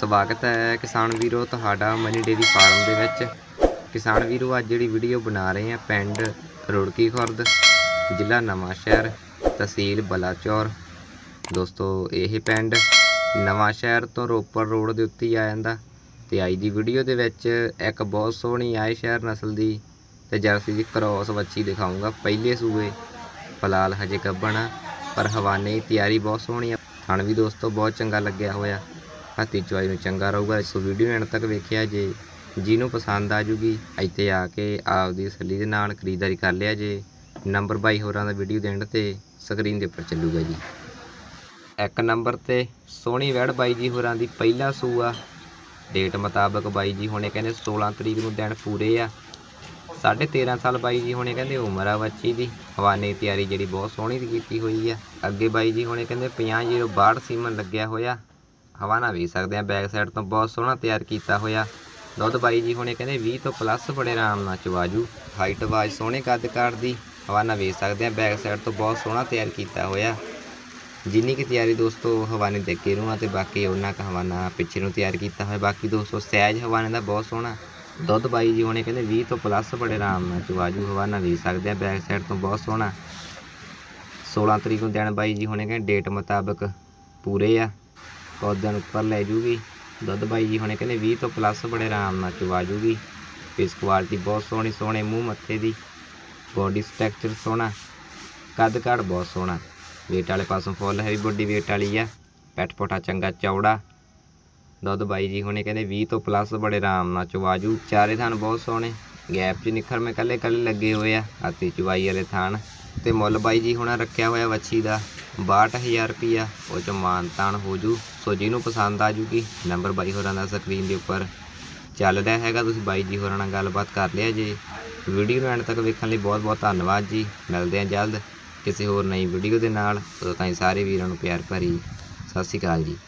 ਸਵਾਗਤ ਹੈ ਕਿਸਾਨ ਵੀਰੋ, ਤੁਹਾਡਾ ਮਨੀ ਡੇਰੀ ਫਾਰਮ ਦੇ ਵਿੱਚ। ਕਿਸਾਨ ਵੀਰੋ, ਅੱਜ ਜਿਹੜੀ ਵੀਡੀਓ ਬਣਾ ਰਹੇ ਆ ਪਿੰਡ ਰੁੜਕੀ ਖੁਰਦ, ਜ਼ਿਲ੍ਹਾ ਨਵਾਂ ਸ਼ਹਿਰ ਤਹਿਸੀਲ ਬਲਾਚੌਰ। ਦੋਸਤੋ, ਇਹ ਪਿੰਡ ਨਵਾਂ ਸ਼ਹਿਰ ਤੋਂ ਰੋਪੜ ਰੋਡ ਦੇ ਉੱਤੇ ਹੀ ਆ ਜਾਂਦਾ। ਤੇ ਅੱਜ ਦੀ ਵੀਡੀਓ ਦੇ ਵਿੱਚ ਇੱਕ ਬਹੁਤ ਸੋਹਣੀ ਆਏ ਸ਼ਹਿਰ ਨਸਲ ਦੀ ਤੇ ਜਰਸੀ ਦੀ ਕ੍ਰੋਸ ਵੱਛੀ ਦਿਖਾਉਂਗਾ ਪਹਿਲੇ ਸੂਏ ਫਲਾਲ ਹਜੇ ਗੱਭਣ ਆ, ਪਰ ਹਵਾਨੇ ਦੀ ਤਿਆਰੀ ਬਹੁਤ ਸੋਹਣੀ ਆ। ਥਣ ਵੀ ਦੋਸਤੋ, ਬਹੁਤ ਚੰਗਾ ਲੱਗਿਆ ਹੋਇਆ। ਹੱਥੀ ਚੁਆਈ ਨੂੰ ਚੰਗਾ ਰਹੂਗਾ। ਸੋ ਵੀਡੀਓ ਐਂਡ ਤੱਕ ਵੇਖਿਆ ਜੇ ਜਿਹਨੂੰ ਪਸੰਦ ਆ ਜੂਗੀ, ਇੱਥੇ ਆ ਕੇ ਆਪਦੀ ਸੱਲੀ ਦੇ ਨਾਲ ਖਰੀਦਦਾਰੀ ਕਰ ਲਿਆ ਜੇ। ਨੰਬਰ ਬਾਈ ਹੋਰਾਂ ਦਾ ਵੀਡੀਓ ਦੇਣ ਤੇ ਸਕਰੀਨ ਦੇ ਉੱਪਰ ਚੱਲੂਗਾ ਜੀ। ਇੱਕ ਨੰਬਰ ਤੇ ਸੋਹਣੀ ਵੈੜ ਬਾਈ ਜੀ ਹੋਰਾਂ ਦੀ ਪਹਿਲਾ ਸੂਆ ਡੇਟ ਮੁਤਾਬਕ ਬਾਈ ਜੀ ਹੁਣੇ ਕਹਿੰਦੇ 16 ਤਰੀਕ ਨੂੰ ਦਿਨ ਪੂਰੇ ਆ। ਸਾਢੇ 13 ਸਾਲ ਬਾਈ ਜੀ ਹੁਣੇ ਕਹਿੰਦੇ ਉਮਰ ਆ ਬੱਚੀ ਦੀ। ਹਵਾਨੇ ਦੀ ਤਿਆਰੀ ਜਿਹੜੀ ਬਹੁਤ ਸੋਹਣੀ ਦੀ ਕੀਤੀ ਹੋਈ ਆ। ਅੱਗੇ ਬਾਈ ਜੀ ਹੁਣੇ ਕਹਿੰਦੇ 50 62 ਸੀਮਨ ਲੱਗਿਆ ਹੋਇਆ। ਹਵਾਨਾ ਵੇਖ ਸਕਦੇ ਆ। ਬੈਕ ਸਾਈਡ ਤੋਂ ਬਹੁਤ ਸੋਹਣਾ ਤਿਆਰ ਕੀਤਾ ਹੋਇਆ ਦੁੱਧ ਬਾਈ ਜੀ। ਹੁਣੇ ਕਹਿੰਦੇ 20 ਤੋਂ ਪਲੱਸ ਬੜੇ ਆਰਾਮ ਨਾਲ ਚਵਾਜੂ ਹਾਈਟ ਵਾਜ ਸੋਹਣੇ ਕੱਦ ਕਾਠ ਦੀ ਹਵਾਨਾ ਵੇਖ ਸਕਦੇ ਆ। ਬੈਕ ਸਾਈਡ ਤੋਂ ਬਹੁਤ ਸੋਹਣਾ ਤਿਆਰ ਕੀਤਾ ਹੋਇਆ। ਜਿੰਨੀ ਕੀ ਤਿਆਰੀ ਦੋਸਤੋ ਹਵਾਨੇ ਦੇ ਅੱਗੇ ਨੂੰ ਆ ਤੇ ਬਾਕੀ ਉਹਨਾਂ ਕ ਹਵਾਨਾ ਪਿੱਛੇ ਨੂੰ ਤਿਆਰ ਕੀਤਾ ਹੋਇਆ। ਬਾਕੀ ਦੋਸਤੋ ਸਹਿਜ ਹਵਾਨੇ ਦਾ ਬਹੁਤ ਸੋਹਣਾ। ਦੁੱਧ ਬਾਈ ਜੀ ਹੁਣੇ ਕਹਿੰਦੇ 20 ਤੋਂ ਪਲੱਸ ਬੜੇ ਆਰਾਮ ਨਾਲ ਚਵਾਜੂ ਹਵਾਨਾ ਵੇਖ ਸਕਦੇ ਆ। ਬੈਕ ਸਾਈਡ ਤੋਂ ਬਹੁਤ ਸੋਹਣਾ। 16 ਤਰੀਕ ਨੂੰ ਦਿਨ ਬਾਈ ਜੀ ਹੁਣੇ ਕਹਿੰਦੇ ਡੇਟ ਮੁਤਾਬਕ ਪੂਰੇ ਆ। ਪੌਦਿਆਂ ਨੂੰ ਉੱਪਰ ਲੈ ਜੂਗੀ। ਦੁੱਧ ਬਾਈ ਜੀ ਹੁਣੇ ਕਹਿੰਦੇ 20 ਤੋਂ ਪਲੱਸ ਬੜੇ ਆਰਾਮ ਨਾਲ ਚਵਾ ਜੂਗੀ। ਫੇਸ ਕੁਆਲਿਟੀ ਬਹੁਤ ਸੋਹਣੀ, ਸੋਹਣੇ ਮੂੰਹ ਮੱਥੇ ਦੀ। ਬੋਡੀ ਸਟਰਕਚਰ ਸੋਹਣਾ। ਕੱਦ ਕਾਠ ਬਹੁਤ ਸੋਹਣਾ। ਵੇਟ ਵਾਲੇ ਪਾਸੋਂ ਫੁੱਲ ਹੈਵੀ ਬੋਡੀ ਵੇਟ ਵਾਲੀ ਆ। ਪੈਟ ਪੋਟਾ ਚੰਗਾ ਚੌੜਾ। ਦੁੱਧ ਬਾਈ ਜੀ ਹੁਣੇ ਕਹਿੰਦੇ 20 ਤੋਂ ਪਲੱਸ ਬੜੇ ਆਰਾਮ ਨਾਲ ਚਵਾਜੂ ਚਾਰੇ ਥਣ ਬਹੁਤ ਸੋਹਣੇ। ਗੈਪ 'ਚ ਨਿਖਰ ਮੇ ਕੱਲੇ ਕੱਲੇ ਲੱਗੇ ਹੋਏ ਆ। ਹਾਥੀ ਚਵਾਈ ਵਾਲੇ ਥਾਨ। ਤੇ ਮੁੱਲ ਬਾਈ ਜੀ ਹੁਣਾਂ ਰੱਖਿਆ ਹੋਇਆ ਵੱਛੀ ਦਾ। 62000 ਰੁਪਿਆ ਉਹ ਚ ਮਾਨ ਤਾਨ ਹੋ ਜੂ। ਸੋ ਜਿਹਨੂੰ ਪਸੰਦ ਆ ਜੂਗੀ, ਨੰਬਰ ਬਾਈ ਹੋਰਾਂ ਦਾ ਸਕਰੀਨ ਦੇ ਉੱਪਰ ਚੱਲ ਰਿਹਾ ਹੈਗਾ। ਤੁਸੀਂ ਬਾਈ ਜੀ ਹੋਰਾਂ ਨਾਲ ਗੱਲਬਾਤ ਕਰ ਲਿਆ ਜੇ। ਵੀਡੀਓ ਨੂੰ ਐਂਡ ਤੱਕ ਵੇਖਣ ਲਈ ਬਹੁਤ ਬਹੁਤ ਧੰਨਵਾਦ ਜੀ। ਮਿਲਦੇ ਹਾਂ ਜਲਦ ਕਿਸੇ ਹੋਰ ਨਈ ਵੀਡੀਓ ਦੇ ਨਾਲ। ਉਦੋਂ ਤਾਈਂ ਸਾਰੇ ਵੀਰਾਂ ਨੂੰ ਪਿਆਰ ਭਰੀ ਸਤਿ ਸ਼੍ਰੀ ਅਕਾਲ ਜੀ।